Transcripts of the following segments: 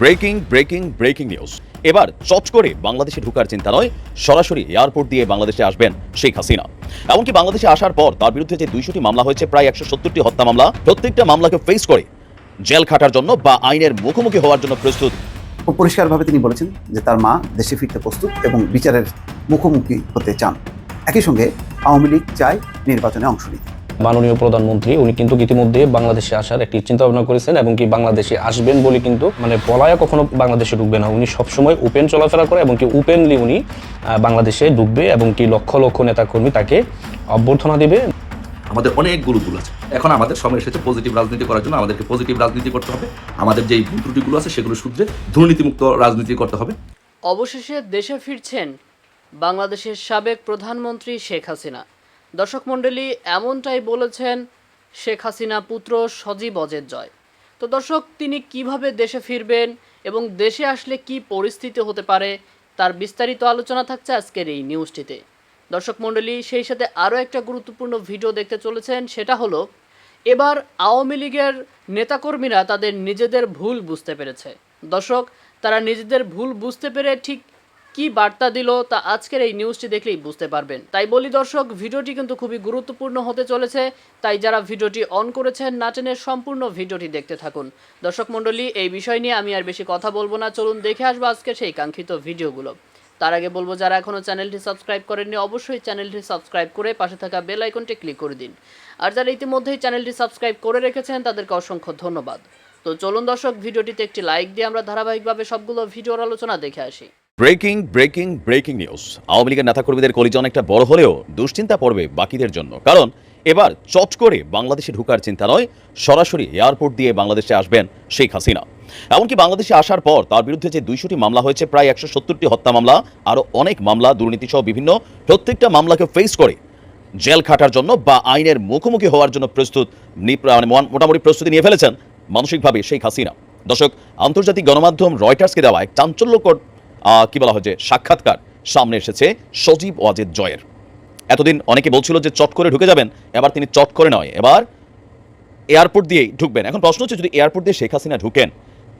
Breaking breaking breaking news. এবার চট করে বাংলাদেশে ঢুকার চিন্তা নয় সরাসরি এয়ারপোর্ট দিয়ে বাংলাদেশে আসবেন শেখ হাসিনা। এমনকি বাংলাদেশে আসার পর তার বিরুদ্ধে যে দুইশোটি মামলা হয়েছে, প্রায় একশো সত্তরটি হত্যা মামলা, প্রত্যেকটা মামলাকে ফেস করে জেল খাটার জন্য বা আইনের মুখোমুখি হওয়ার জন্য প্রস্তুত। পরিষ্কারভাবে তিনি বলেছেন যে তার মা দেশে ফিরতে প্রস্তুত এবং বিচারের মুখোমুখি হতে চান। একই সঙ্গে আওয়ামী লীগ চায় নির্বাচনে অংশ নিতে। মাননীয় প্রধানমন্ত্রী উনি কিন্তু ইতিমধ্যে বাংলাদেশে আসার একটি চিন্তা ভাবনা করেছেন এবং কি বাংলাদেশে আসবেন বলে কিন্তু মানে পলায়া কখনো বাংলাদেশে ঢুকবে না। উনি সবসময় ওপেন চলাফেরা করে এবং কি ওপেনলি উনি বাংলাদেশে ঢুকবে এবং কি লক্ষ লক্ষ নেতাকর্মী তাকে অভ্যর্থনা দেবে। আমাদের অনেকগুলো ভুল আছে। এখন আমাদের সময় এসেছে পজিটিভ রাজনীতি করার জন্য। আমাদেরকে পজিটিভ রাজনীতি করতে হবে। আমাদের যেই ভুল ত্রুটিগুলো আছে সেগুলো শুধরে দুর্নীতিমুক্ত রাজনীতি করতে হবে। অবশেষে দেশে ফিরছেন বাংলাদেশের সাবেক প্রধানমন্ত্রী শেখ হাসিনা। দর্শক মণ্ডলী, এমনটাই বলেছেন শেখ হাসিনা পুত্র সজীব অজের জয়। তো দর্শক, তিনি কীভাবে দেশে ফিরবেন এবং দেশে আসলে কি পরিস্থিতি হতে পারে তার বিস্তারিত আলোচনা থাকছে আজকের এই নিউজটিতে। দর্শক মণ্ডলী, সেই সাথে আরও একটা গুরুত্বপূর্ণ ভিডিও দেখতে চলেছেন, সেটা হলো, এবার আওয়ামী লীগের নেতাকর্মীরা তাদের নিজেদের ভুল বুঝতে পেরেছে। দর্শক, তারা নিজেদের ভুল বুঝতে পেরে ঠিক কি বার্তা দিল তা আজকের এই নিউজটি দেখলেই বুঝতে পারবেন। তাই বলি দর্শক, ভিডিওটি কিন্তু খুবই গুরুত্বপূর্ণ হতে চলেছে। তাই যারা ভিডিওটি অন করেছেন, না টেনে সম্পূর্ণ ভিডিওটি দেখতে থাকুন। দর্শক মণ্ডলী, এই বিষয় নিয়ে আমি আর বেশি কথা বলব না। চলুন দেখে আসব আজকে সেই কাঙ্ক্ষিত ভিডিওগুলো। তার আগে বলব, যারা এখনও চ্যানেলটি সাবস্ক্রাইব করেননি, অবশ্যই চ্যানেলটি সাবস্ক্রাইব করে পাশে থাকা বেল আইকনটি ক্লিক করে দিন। আর যারা ইতিমধ্যেই চ্যানেলটি সাবস্ক্রাইব করে রেখেছেন, তাদেরকে অসংখ্য ধন্যবাদ। তো চলুন দর্শক, ভিডিওটিতে একটি লাইক দিয়ে আমরা ধারাবাহিকভাবে সবগুলো ভিডিওর আলোচনা দেখে আসি। Breaking breaking breaking news Awami লীগের নেতাকর্মীদের কলিজন একটা বড় হলেও দুশ্চিন্তা পড়বে বাকিদের জন্য। কারণ এবার চট করে বাংলাদেশে ঢুকার চিন্তা নয়, সরাসরি এয়ারপোর্ট দিয়ে বাংলাদেশে আসবেন শেখ হাসিনা। এমনকি বাংলাদেশে আসার পর তার বিরুদ্ধে যে দুইশোটি মামলা হয়েছে, প্রায় একশো সত্তরটি হত্যা মামলা, আরও অনেক মামলা দুর্নীতি সহ বিভিন্ন প্রত্যেকটা মামলাকে ফেস করে জেল খাটার জন্য বা আইনের মুখোমুখি হওয়ার জন্য প্রস্তুত মানে মোটামুটি প্রস্তুতি নিয়ে ফেলেছেন মানসিকভাবে শেখ হাসিনা। দর্শক, আন্তর্জাতিক গণমাধ্যম রয়টার্সকে দেওয়া এক চাঞ্চল্যকর কি বলা হয় যে সাক্ষাৎকার সামনে এসেছে সজীব ওয়াজেদ জয়ের। এতদিন অনেকে বলছিল যে চট করে ঢুকে যাবেন, এবার তিনি চট করে নয়, এবার এয়ারপোর্ট দিয়েই ঢুকবেন। এখন প্রশ্ন হচ্ছে, যদি এয়ারপোর্ট দিয়ে শেখ হাসিনা ঢুকেন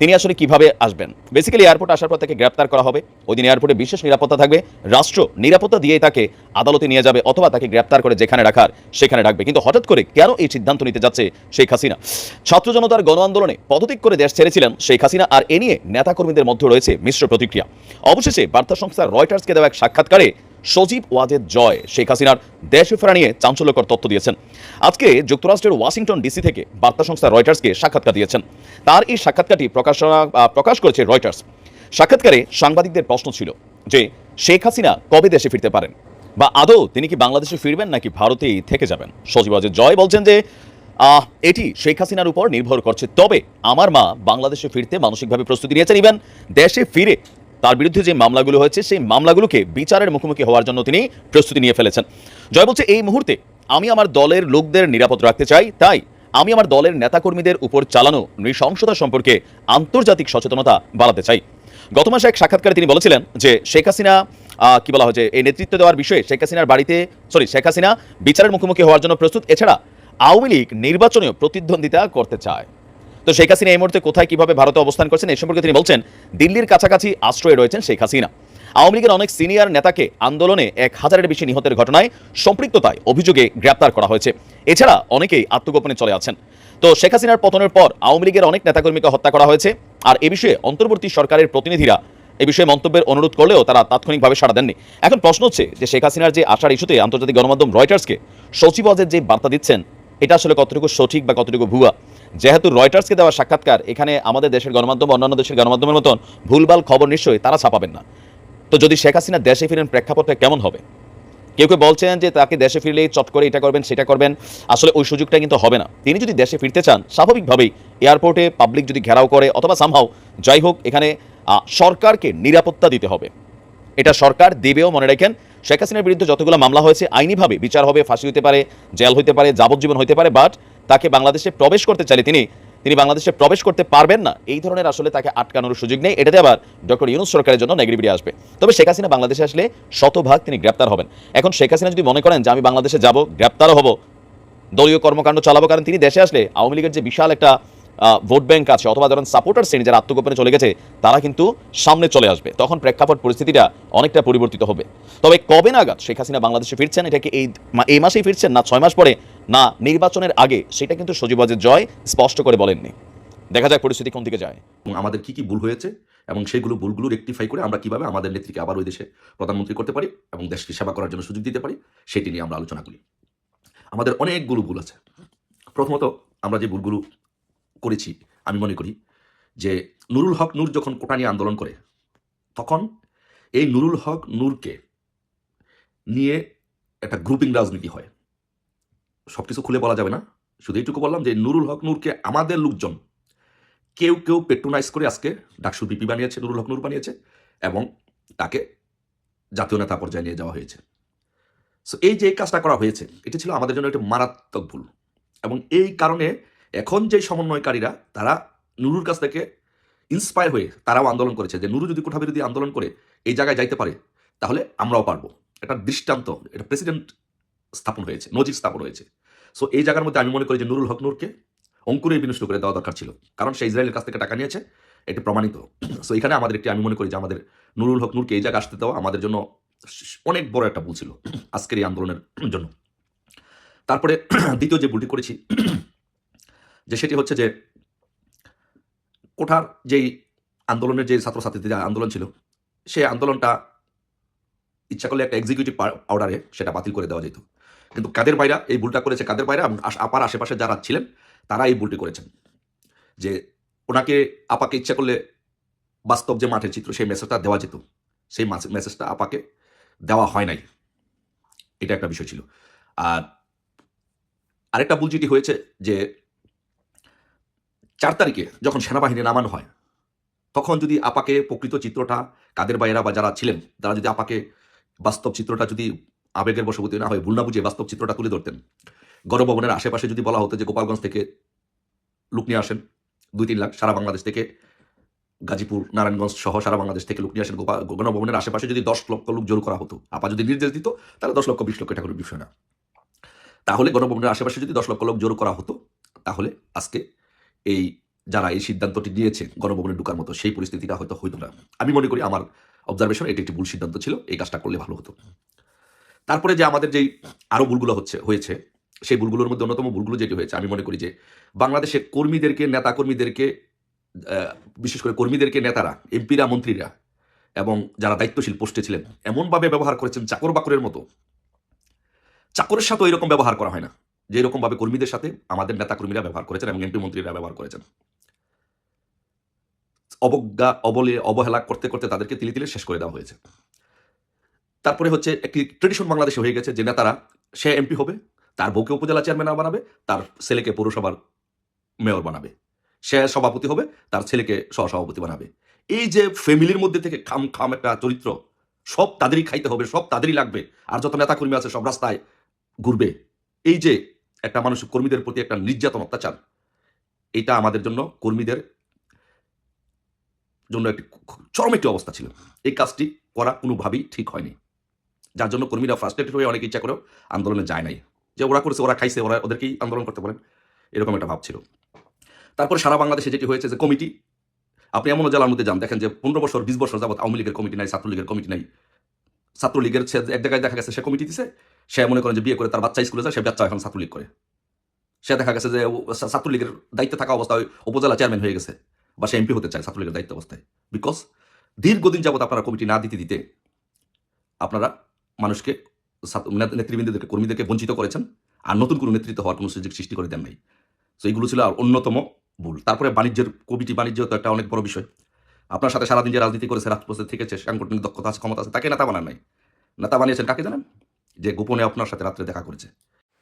তিনি আসলে কীভাবে আসবেন? বেসিক্যালি এয়ারপোর্ট আসার পর তাকে গ্রেপ্তার করা হবে। ওই দিন এয়ারপোর্টে বিশেষ নিরাপত্তা থাকবে। রাষ্ট্র নিরাপত্তা দিয়েই তাকে আদালতে নিয়ে যাবে অথবা তাকে গ্রেপ্তার করে যেখানে রাখার, সেখানে রাখবে। কিন্তু হঠাৎ করে কেন এই সিদ্ধান্ত নিতে যাচ্ছে শেখ হাসিনা? ছাত্র জনতার গণ আন্দোলনে পদত্যাগ করে দেশ ছেড়েছিলেন শেখ হাসিনা আর এ নিয়ে নেতাকর্মীদের মধ্যে রয়েছে মিশ্র প্রতিক্রিয়া। অবশেষে বার্তা সংস্থা রয়টার্সকে দেওয়া এক সাক্ষাৎকারে সজীব ওয়াজেদ জয় শেখ হাসিনার দেশে ফেরা নিয়ে চাঞ্চল্যকর তথ্য দিয়েছেন। আজকে যুক্তরাষ্ট্রের ওয়াশিংটন ডিসি থেকে বার্তা সংস্থা রয়টার্সকে সাক্ষাৎকার দিয়েছেন। তার এই সাক্ষাৎকারটি প্রকাশনা প্রকাশ করেছে রয়টার্স। সাক্ষাৎকারে সাংবাদিকদের প্রশ্ন ছিল যে, শেখ হাসিনা কবে দেশে ফিরতে পারেন? বা আদৌ তিনি কি বাংলাদেশে ফিরবেন নাকি ভারতেই থেকে যাবেন? সজীব ওয়াজেদ জয় বলছেন যে এটি শেখ হাসিনার উপর নির্ভর করছে। তবে আমার মা বাংলাদেশে ফিরতে মানসিকভাবে প্রস্তুতি নিয়েছেন। ইভেন দেশে ফিরে তার বিরুদ্ধে যে মামলাগুলো হয়েছে, সেই মামলাগুলোকে বিচারের মুখোমুখি হওয়ার জন্য তিনি প্রস্তুতি নিয়ে ফেলেছেন। জয় বলছে, এই মুহূর্তে আমি আমার দলের লোকদের নিরাপদ রাখতে চাই, তাই আমি আমার দলের নেতাকর্মীদের উপর চালানো নৃশংসতা সম্পর্কে আন্তর্জাতিক সচেতনতা বাড়াতে চাই। গত মাসে এক সাক্ষাৎকারে তিনি বলেছিলেন যে শেখ হাসিনা কি বলা হয়েছে এই নেতৃত্ব দেওয়ার বিষয়ে শেখ হাসিনার বাড়িতে, সরি, শেখ হাসিনা বিচারের মুখোমুখি হওয়ার জন্য প্রস্তুত। এছাড়া আওয়ামী লীগ নির্বাচনেও প্রতিদ্বন্দ্বিতা করতে চায়। তো শেখ হাসিনা এই মুহূর্তে কোথায় কীভাবে ভারতে অবস্থান করছেন এই সম্পর্কে তিনি বলছেন, দিল্লির কাছাকাছি আশ্রয়ে রয়েছেন শেখ হাসিনা। আওয়ামী লীগের অনেক সিনিয়র নেতাকে আন্দোলনে এক হাজারের বেশি নিহতের ঘটনায় সম্পৃক্ততায় অভিযোগে গ্রেপ্তার করা হয়েছে। এছাড়া অনেকেই আত্মগোপনে চলে আছেন তো শেখ হাসিনার পতনের পর আওয়ামী লীগের অনেক নেতাকর্মীকে হত্যা করা হয়েছে। আর এ বিষয়ে অন্তর্বর্তী সরকারের প্রতিনিধিরা এ বিষয়ে মন্তব্যের অনুরোধ করলেও তারা তাৎক্ষণিকভাবে সাড়া দেননি। এখন প্রশ্ন হচ্ছে যে শেখ হাসিনার যে আসার ইস্যুতে আন্তর্জাতিক গণমাধ্যম রয়টার্সকে সচিবাজের যে বার্তা দিচ্ছেন, এটা আসলে কতটুকু সঠিক বা কতটুকু ভুয়া? যেহেতু রয়টার্সকে দেওয়া সাক্ষাৎকার, এখানে আমাদের দেশের গণমাধ্যম, অন্যান্য দেশের গণমাধ্যমের মতন ভুলভাল খবর নিশ্চয়ই তারা ছাপাবেন না। তো যদি শেখ হাসিনা দেশে ফিরেন, প্রেক্ষাপটটা কেমন হবে? কেউ কেউ বলছেন যে তাকে দেশে ফিরলেই চট করে এটা করবেন, সেটা করবেন। আসলে ওই সুযোগটা কিন্তু হবে না। তিনি যদি দেশে ফিরতে চান, স্বাভাবিকভাবেই এয়ারপোর্টে পাবলিক যদি ঘেরাও করে, অথবা সামহাও যাই হোক, এখানে সরকারকে নিরাপত্তা দিতে হবে। এটা সরকার দেবেও মনে রাখেন, শেখ হাসিনার বিরুদ্ধে যতগুলো মামলা হয়েছে, আইনিভাবে বিচার হবে, ফাঁসি হতে পারে, জেল হতে পারে, যাবজ্জীবন হতে পারে বাট তাকে বাংলাদেশে প্রবেশ করতে চাইলে তিনি তিনি বাংলাদেশে প্রবেশ করতে পারবেন না। এই ধরনের আসলে তাকে আটকানোর সুযোগ নেই। এটাতে আবার ডক্টর ইউনুস সরকারের জন্য নেগেটিভিটি আসবে। তবে শেখ হাসিনা বাংলাদেশে আসলে শতভাগ তিনি গ্রেপ্তার হবেন। এখন শেখ হাসিনা যদি মনে করেন যে আমি বাংলাদেশে যাব, গ্রেপ্তারও হব, দলীয় কর্মকাণ্ড চালাবো, কারণ তিনি দেশে আসলে আওয়ামী লীগের যে বিশাল একটা ভোট ব্যাংক আছে, অথবা ধরেন সাপোর্টার শ্রেণি যারা আত্মগোপনে চলে গেছে, তারা কিন্তু সামনে চলে আসবে। তখন প্রেক্ষাপট পরিস্থিতিটা অনেকটা পরিবর্তিত হবে। তবে কবে নাগাদ শেখ হাসিনা বাংলাদেশে ফিরছেন, এটাকে এই এই মাসেই ফিরছেন না, ছয় মাস পরে না, নির্বাচনের আগে সেটা কিন্তু সজীবাজের জয় স্পষ্ট করে বলেননি। দেখা যাক পরিস্থিতি কোন দিকে যায়। এবং আমাদের কি কি ভুল হয়েছে এবং সেইগুলো ভুলগুলো রেকটিফাই করে আমরা কীভাবে আমাদের নেত্রীকে আবার ওই দেশে প্রধানমন্ত্রী করতে পারি এবং দেশকে সেবা করার জন্য সুযোগ দিতে পারি, সেটি নিয়ে আমরা আলোচনা করি। আমাদের অনেকগুলো ভুল আছে। প্রথমত আমরা যে ভুলগুলো করেছি, আমি মনে করি যে নুরুল হক নূর যখন কোটা নিয়ে আন্দোলন করে, তখন এই নুরুল হক নূরকে নিয়ে একটা গ্রুপিং রাজনীতি হয়। সব কিছু খুলে বলা যাবে না। শুধু এইটুকু বললাম যে নুরুল হক নূরকে আমাদের লোকজন, কেউ কেউ পেট্রোনাইজ করে আজকে ডাকসুর বিপি বানিয়েছে, নুরুল হক নূর বানিয়েছে এবং তাকে জাতীয় নেতা পর্যায়ে নিয়ে যাওয়া হয়েছে। সো এই যে কাজটা করা হয়েছে, এটা ছিল আমাদের জন্য একটা মারাত্মক ভুল এবং এই কারণে এখন যে সমন্বয়কারীরা, তারা নুরুর কাছ থেকে ইন্সপায়ার হয়ে তারাও আন্দোলন করেছে যে নুরু যদি কোঠা বিরোধী আন্দোলন করে এই জায়গায় যাইতে পারে, তাহলে আমরাও পারব। এটা দৃষ্টান্ত, এটা প্রেসিডেন্ট স্থাপন হয়েছে, নজির স্থাপন হয়েছে। সো এই জায়গার মধ্যে আমি মনে করি যে নুরুল হক নূরকে অঙ্কুরে বিনষ্ট করে দেওয়া দরকার ছিল। কারণ সে ইসরায়েলের কাছ থেকে টাকা নিয়েছে, এটি প্রমাণিত। সো এখানে আমাদের একটি, আমি মনে করি যে আমাদের নুরুল হক নূরকে এই জায়গায় আসতে দেওয়া আমাদের জন্য অনেক বড় একটা ভুল ছিল আজকের এই আন্দোলনের জন্য। তারপরে দ্বিতীয় যে ভুলটি করেছি, যে সেটি হচ্ছে যে কোঠার যেই আন্দোলনের যে ছাত্রছাত্রীদের যে আন্দোলন ছিল, সেই আন্দোলনটা ইচ্ছা করলে একটা এক্সিকিউটিভ অর্ডারে সেটা বাতিল করে দেওয়া যেত। কিন্তু কাদের বাইরা এই ভুলটা করেছে, কাদের বাইরা এবং আপার আশেপাশে যারা ছিলেন, তারা এই ভুলটি করেছেন। যে ওনাকে আপাকে ইচ্ছা করলে বাস্তব যে মাঠের চিত্র, সেই মেসেজটা দেওয়া যেত। সেই মাসে- মেসেজটা আপাকে দেওয়া হয় নাই। এটা একটা বিষয় ছিল। আর আরেকটা ভুল যেটি হয়েছে যে চার তারিখে যখন সেনাবাহিনী নামানো হয়, তখন যদি আপাকে প্রকৃত চিত্রটা, কাদের বাইরা বা যারা ছিলেন, তারা যদি আপাকে বাস্তব চিত্রটা যদি আবেগের বশবর্তী না হয় ভুল না বুঝে বাস্তব চিত্রটা তুলে ধরতেন। গণভবনের আশেপাশে যদি বলা হতো যে গোপালগঞ্জ থেকে লোক নিয়ে আসেন, দুই তিন লাখ সারা বাংলাদেশ থেকে, গাজীপুর, নারায়ণগঞ্জ সহ সারা বাংলাদেশ থেকে লোক নিয়ে আসেন গণভবনের আশেপাশে যদি দশ লক্ষ লোক জোর করা হতো, আপা যদি নির্দেশ দিত, তাহলে দশ লক্ষ বিশ লক্ষ এটা কোনো বিষয় না। তাহলে গণভবনের আশেপাশে যদি দশ লক্ষ লোক জোর করা হতো, তাহলে আজকে এই যারা এই সিদ্ধান্তটি নিয়েছে গণভবনে ঢুকার মতো সেই পরিস্থিতিটা হয়তো হইতো না। আমি মনে করি আমার অবজারভেশন এটি একটি ভুল সিদ্ধান্ত ছিল, এই কাজটা করলে ভালো হতো। তারপরে যে আমাদের যেই আরও ভুলগুলো হচ্ছে, হয়েছে, সেই ভুলগুলোর মধ্যে অন্যতম ভুলগুলো যেটি হয়েছে, আমি মনে করি যে বাংলাদেশের কর্মীদেরকে নেতা কর্মীদেরকে বিশেষ করে কর্মীদেরকে, নেতারা, এমপিরা, মন্ত্রীরা এবং যারা দায়িত্বশীল পোস্টে ছিলেন, এমনভাবে ব্যবহার করেছেন চাকর বাকরের মতো। চাকরের সাথেও এরকম ব্যবহার করা হয় না। যে এরকমভাবে কর্মীদের সাথে আমাদের নেতা কর্মীরা ব্যবহার করেছেন এবং এমপি মন্ত্রীরা ব্যবহার করেছেন। অবজ্ঞা, অবলে, অবহেলা করতে করতে তাদেরকে তিলে তিলে শেষ করে দেওয়া হয়েছে। তারপরে হচ্ছে একটি ট্রেডিশন বাংলাদেশে হয়ে গেছে যে নেতারা সে এমপি হবে, তার বউকে উপজেলা চেয়ারম্যান বানাবে, তার ছেলেকে পৌরসভার মেয়র বানাবে। সে সভাপতি হবে, তার ছেলেকে সহসভাপতি বানাবে। এই যে ফ্যামিলির মধ্যে থেকে খাম খাম একটা চরিত্র, সব তাদেরই খাইতে হবে, সব তাদেরই লাগবে, আর যত নেতা কর্মী আছে, সব রাস্তায় ঘুরবে। এই যে একটা মানুষ কর্মীদের প্রতি একটা নির্যাতন, অত্যাচার, এটা আমাদের জন্য, কর্মীদের জন্য একটি চরম একটি অবস্থা ছিল। এই কাজটি করা কোনোভাবেই ঠিক হয়নি। যার জন্য কর্মীরা ফ্রাস্ট্রেটেড হয়ে অনেক ইচ্ছা করেও আন্দোলনে যায় নাই। যে ওরা করেছে, ওরা খাইছে, ওরা ওদেরকেই আন্দোলন করতে বলেন, এরকম একটা ভাব ছিল। তারপর সারা বাংলাদেশে যেটি হয়েছে যে কমিটি, আপনি এমন জেলার মধ্যে যান, দেখেন যে পনেরো বছর, বিশ বছর যাবত আওয়ামী লীগের কমিটি নাই, ছাত্রলীগের কমিটি নাই। ছাত্রলীগের সে এক জায়গায় দেখা গেছে সে কমিটি দিছে, সে মনে করেন যে বিয়ে করে তার বাচ্চা স্কুলে যায়, সে বাচ্চা এখন ছাত্রলীগ করে। সে দেখা গেছে যে ছাত্রলীগের দায়িত্বে থাকা অবস্থায় উপজেলা চেয়ারম্যান হয়ে গেছে, বা সে এমপি হতে চায় ছাত্রলীগের দায়িত্ব অবস্থায়। বিকজ দীর্ঘদিন যাবৎ আপনারা কমিটি না দিতে দিতে আপনারা মানুষকে নেতৃবৃন্দদেরকে, কর্মীদেরকে বঞ্চিত করেছেন, আর নতুন কোনো নেতৃত্ব হওয়ার কোনো সুযোগ সৃষ্টি করে দেন নাই। তো এইগুলো ছিল আর অন্যতম ভুল। তারপরে বাণিজ্যের কবিটি বাণিজ্য তো একটা অনেক বড় বিষয়। আপনার সাথে সারাদিন যে রাজনীতি করেছে, রাজপথে থেকেছে, সাংগঠনিক দক্ষতা আছে, ক্ষমতা আছে, তাকে নেতা বানান নাই। নেতা বানিয়েছেন কাকে জানেন? যে গোপনে আপনার সাথে রাত্রে দেখা করেছে।